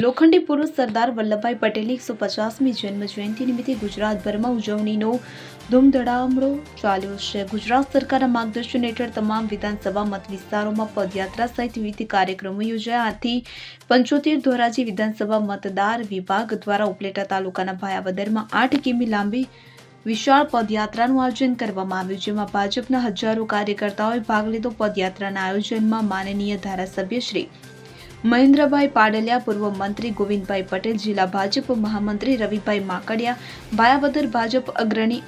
લોખંડી પુરુષ સરદાર વલ્લભભાઈ પટેલની એકસો પચાસમી જન્મ જયંતિ નિમિત્તે ગુજરાતભરમાં ઉજવણીનો ધૂમધડામડો ચાલ્યો છે. ગુજરાત સરકારના માર્ગદર્શન હેઠળ તમામ વિધાનસભા મત વિસ્તારોમાં પદયાત્રા સહિત વિવિધ કાર્યક્રમો યોજાયા. આથી પંચોતેર ધોરાજી વિધાનસભા મતદાર વિભાગ દ્વારા ઉપલેટા તાલુકાના ભાયાવદરમાં આઠ કિમી લાંબી વિશાળ પદયાત્રાનું આયોજન કરવામાં આવ્યું, જેમાં ભાજપના હજારો કાર્યકર્તાઓએ ભાગ લીધો. પદયાત્રાના આયોજનમાં માનનીય ધારાસભ્ય શ્રી મહેન્દ્રભાઈ પાડલિયા, પૂર્વ મંત્રી ગોવિંદભાઈ પટેલ, જિલ્લા ભાજપ મહામંત્રી રવિભાઈ માકડિયા, બાયાવદર ભાજપ અગ્રણી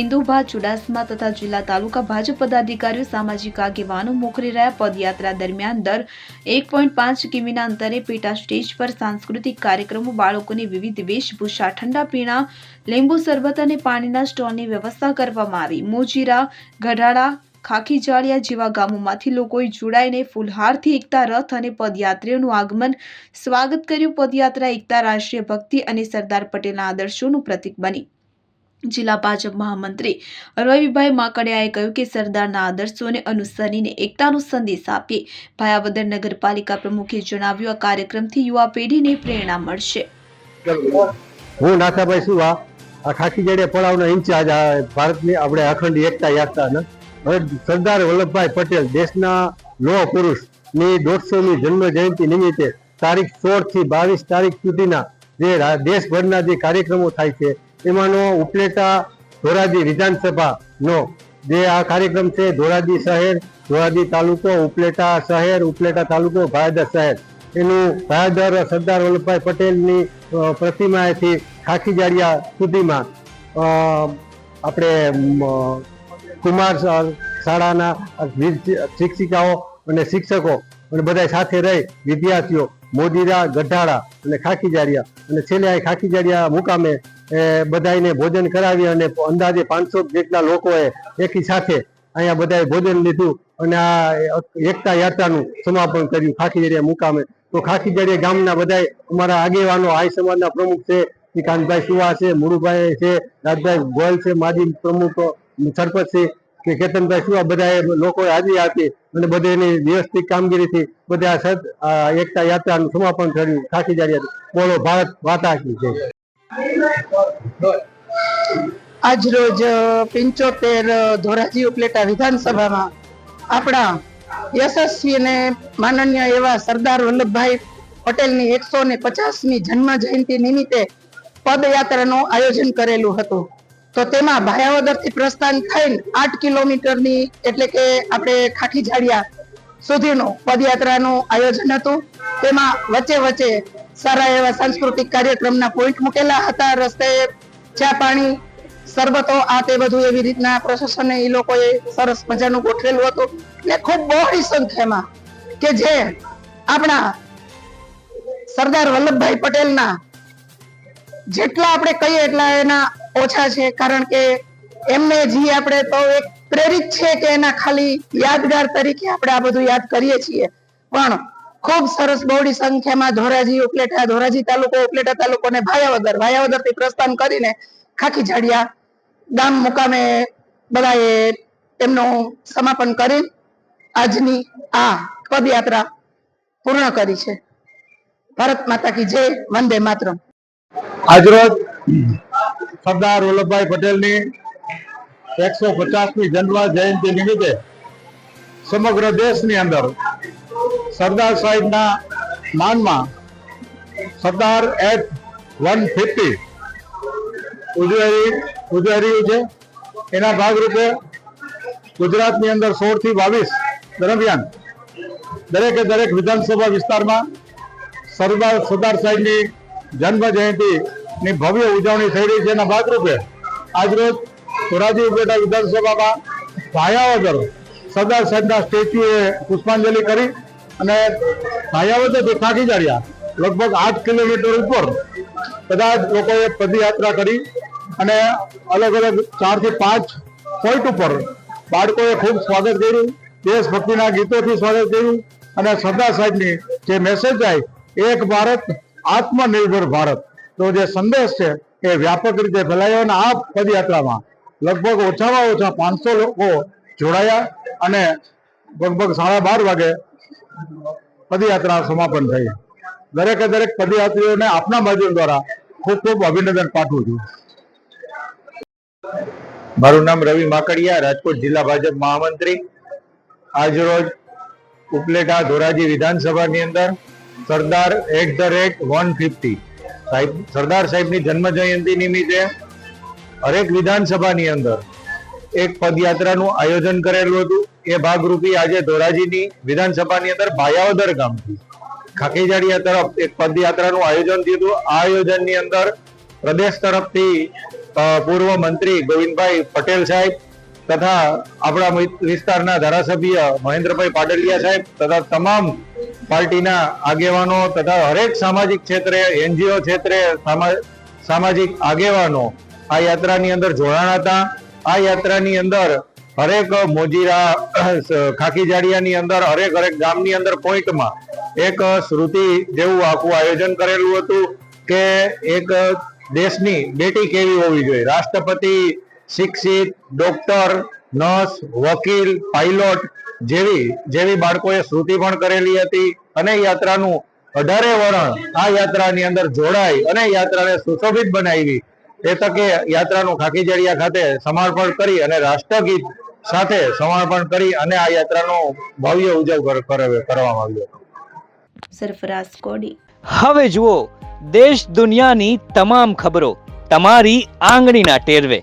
ઇન્દુભા ચુડાસમા તથા જિલ્લા તાલુકા ભાજપ પદાધિકારીઓ સામાજિક આગેવાનો મોકલી રહ્યા પદયાત્રા દરમિયાન દર એક પોઈન્ટ પાંચ કિમીના અંતરે પેટા સ્ટેજ પર સાંસ્કૃતિક કાર્યક્રમો બાળકોની વિવિધ વેશભૂષા, ઠંડા પીણા, લીંબુ શરબત અને પાણીના સ્ટોલની વ્યવસ્થા કરવામાં આવી. મોજીરા, ગઢાડા ખાખી જેવા ગામોમાંથી લોકોએ જોડાઈને ફૂલહારથી એકતા રથ અને પદયાત્રીઓનું આગમન સ્વાગત કર્યું. પદયાત્રા, એકતા, રાષ્ટ્રીય ભક્તિ અને સરદાર પટેલના આદર્શોનું પ્રતીક બની. જિલ્લા ભાજપ મહામંત્રી રવિભાઈ માકડિયાએ કહ્યું કે સરદારના આદર્શોને અનુસરીને એકતાનો સંદેશ આપીએ. ભાયાવદર નગરપાલિકા પ્રમુખે જણાવ્યું, આ કાર્યક્રમથી યુવા પેઢીને પ્રેરણા મળશે. હું નાથાભાઈ સુવા, આ ખાખી જડે પડાવનો ઇન્ચાર્જ ભારતની આપણે અખંડ એકતા યાત્રાના સરદાર વલ્લભભાઈ પટેલ દેશના લોહ પુરુષની દોઢસોમી જન્મ જયંતિ નિમિત્તે તારીખ સોળથી બાવીસ તારીખ સુધીના જે દેશભરના જે કાર્યક્રમો થાય છે, એમાંનો ઉપલેટા ધોરાજી વિધાનસભા નો જે આ કાર્યક્રમ છે, ધોરાજી શહેર, ધોરાજી તાલુકો, ઉપલેટા શહેર, ઉપલેટા તાલુકો, ભાયદર શહેર. એનું ભાયદર સરદાર વલ્લભભાઈ પટેલની પ્રતિમાએથી ખાખી જાડિયા સુધીમાં આપણે કુમાર શાળાના શિક્ષિકાઓ અને શિક્ષકો અને બધા સાથે રહી વિદ્યાર્થીઓ મોદીરા, ગઢાળા અને ખાખીજારિયા અને છેલ્લે આ ખાખીજારિયા મુકામે, એ બધાને ભોજન કરાવી અને અંદાજે પાંચસો જેટલા લોકોએ એકી સાથે અહીંયા બધાએ ભોજન લીધું અને આ એકતા યાત્રાનું સમાપન કર્યું ખાખીજારિયા મુકામે. તો ખાખીજારિયા ગામના બધાએ અમારા આગેવાનો આય સમાજના પ્રમુખ છે, શ્રીકાંતભાઈ સુવા છે, મુરુભાઈ છે, રાજભાઈ ગોયલ છે, માજી પ્રમુખ સરપંચ છે કે કેતનભાઈ શું આ બધા લોકોએ હાજરી આપી અને બધાની વ્યવસ્થિત કામગીરીથી બધા સદ એકતા યાત્રાનું સમાપન થયું ખાસી જાડિયા બોલો, ભારત માતા છે આજ રોજ પિંચોતેર ધોરાજી ઉપલેટા વિધાનસભામાં આપણા યશસ્વી અને માનનીય એવા સરદાર વલ્લભભાઈ પટેલની એકસો ને પચાસમી જન્મ જયંતિ નિમિત્તે પદયાત્રાનું આયોજન કરેલું હતું. તો તેમાં ભાયાવદરથી પ્રસ્થાન થઈને આઠ કિલોમીટરની એટલે કે આપણે ખાખી ઝાડિયા સુધીનું પદયાત્રાનું આયોજન હતું. તેમાં વચ્ચે વચ્ચે સારા એવા સાંસ્કૃતિક કાર્યક્રમના પોઈન્ટ મૂકેલા હતા. રસ્તે ચા પાણી સરબતો આ તે બધું એવી રીતના પ્રશાસને એ લોકોએ સરસ મજાનું ગોઠવેલું હતું. ને ખૂબ બહોળી સંખ્યામાં કે જે આપણા સરદાર વલ્લભભાઈ પટેલના જેટલા આપણે કહીએ એટલા એના ઓછા છે, કારણ કે એમને જે આપણે તો એક પ્રેરિત છે કે એના ખાલી યાદગાર તરીકે આપણે આ બધું યાદ કરીએ છીએ. પણ ખૂબ સરસ બહોળી સંખ્યામાં ધોરાજી ઉપલેટા, ધોરાજી તાલુકો, ઉપલેટા તાલુકો અને ભાયાવદર ભાયાવદરથી પ્રસ્થાન કરીને ખાખી ઝાડિયા ગામ મુકામે બધાએ એમનું સમાપન કરી આજની આ પદયાત્રા પૂર્ણ કરી છે. ભારત માતા કી જય, વંદે માતરમ. આજરોજ સરદાર વલ્લભભાઈ પટેલની એકસો પચાસમી જન્મ જયંતિ નિમિત્તે સમગ્ર દેશની અંદર સરદાર સાહેબના માનમાં સરદાર એટ વન ફિફ્ટી ઉજવાઈ ઉજવાઈ રહ્યું છે. એના ભાગરૂપે ગુજરાતની અંદર સોળથી બાવીસ દરમિયાન દરેકે દરેક વિધાનસભા વિસ્તારમાં સરદાર સરદાર સાહેબની જન્મ જયંતિ ની ભવ્ય ઉજવણી થઈ રહી છે એના ભાગરૂપે આજરોજ ધોરાજી ઉપલેટા વિધાનસભામાં ભાયાવદર સરદાર સાહેબના સ્ટેચ્યુએ પુષ્પાંજલિ કરી અને ભાયાવદરથી થાકી જાડ્યા, લગભગ આઠ કિલોમીટર ઉપર બધા જ લોકોએ પદયાત્રા કરી અને અલગ અલગ ચારથી પાંચ પોઈન્ટ ઉપર બાળકોએ ખૂબ સ્વાગત કર્યું, દેશભક્તિના ગીતોથી સ્વાગત કર્યું અને સરદાર સાહેબની જે મેસેજ જાય, એક ભારત આત્મનિર્ભર ભારત. તો જે સંદેશ છે એ વ્યાપક રીતે ફેલાયો અને આ પદયાત્રામાં લગભગ ઓછામાં ઓછા પાંચસો લોકો જોડાયા અને લગભગ સાડા બાર વાગે પદયાત્રા સમાપન થઈ. દરેકે દરેક પદયાત્રીઓને આપના માધ્યમ દ્વારા ખૂબ ખૂબ અભિનંદન પાઠવું છું. મારું નામ રવિ માકડિયા, રાજકોટ જિલ્લા ભાજપ મહામંત્રી. આજરોજ ઉપલેટા ધોરાજી વિધાનસભાની અંદર Sardar at the rate one fifty સાહેબ, સરદાર સાહેબની જન્મ જયંતિ નિમિત્તે હરેક વિધાનસભાની અંદર એક પદયાત્રાનું આયોજન કરેલું હતું. એ ભાગરૂપી આજે ધોરાજીની વિધાનસભાની અંદર ભાયાવદર ગામથી ખાકીજાડિયા તરફ એક પદયાત્રાનું આયોજન થયું હતું. આ આયોજનની અંદર પ્રદેશ તરફથી પૂર્વ મંત્રી ગોવિંદભાઈ પટેલ સાહેબ તથા આપણા વિસ્તારના ધારાસભ્ય મહેન્દ્રભાઈ પાડલિયા સાહેબ તથા તમામ પાર્ટીના આગેવાનો તથા હરેક સામાજિક ક્ષેત્રે, એનજીઓ ક્ષેત્રે સામાજિક આગેવાનો આ યાત્રાની અંદર જોડાણા હતા. આ યાત્રાની અંદર હરેક મોજીરા ખાખી જાડિયાની અંદર, હરેક હરેક ગામની અંદર પોઈન્ટમાં એક શ્રુતિ જેવું આખું આયોજન કરેલું હતું કે એક દેશની બેટી કેવી હોવી જોઈએ? રાષ્ટ્રપતિ, શિક્ષિત, ડોક્ટર, નર્સ, વકીલ, પાયલોટ જેવી જેવી બાળકોએ શ્રુતિ પણ કરેલી હતી અને યાત્રાનું અઢારે વર્ણ આ યાત્રાની અંદર જોડાઈ અને યાત્રાને સુશોભિત બનાવી. એ તકે યાત્રાનું ખાકીજડિયા ખાતે સમર્પણ કરી અને રાષ્ટ્રગીત સાથે સમર્પણ કરી અને આ યાત્રાનો ભવ્ય ઉજવ કર- કર- કરવામાં આવ્યો હતો. સરફરાઝ કોડી. હવે જુઓ દેશ દુનિયાની તમામ ખબરો તમારી આંગળીના ટેરવે.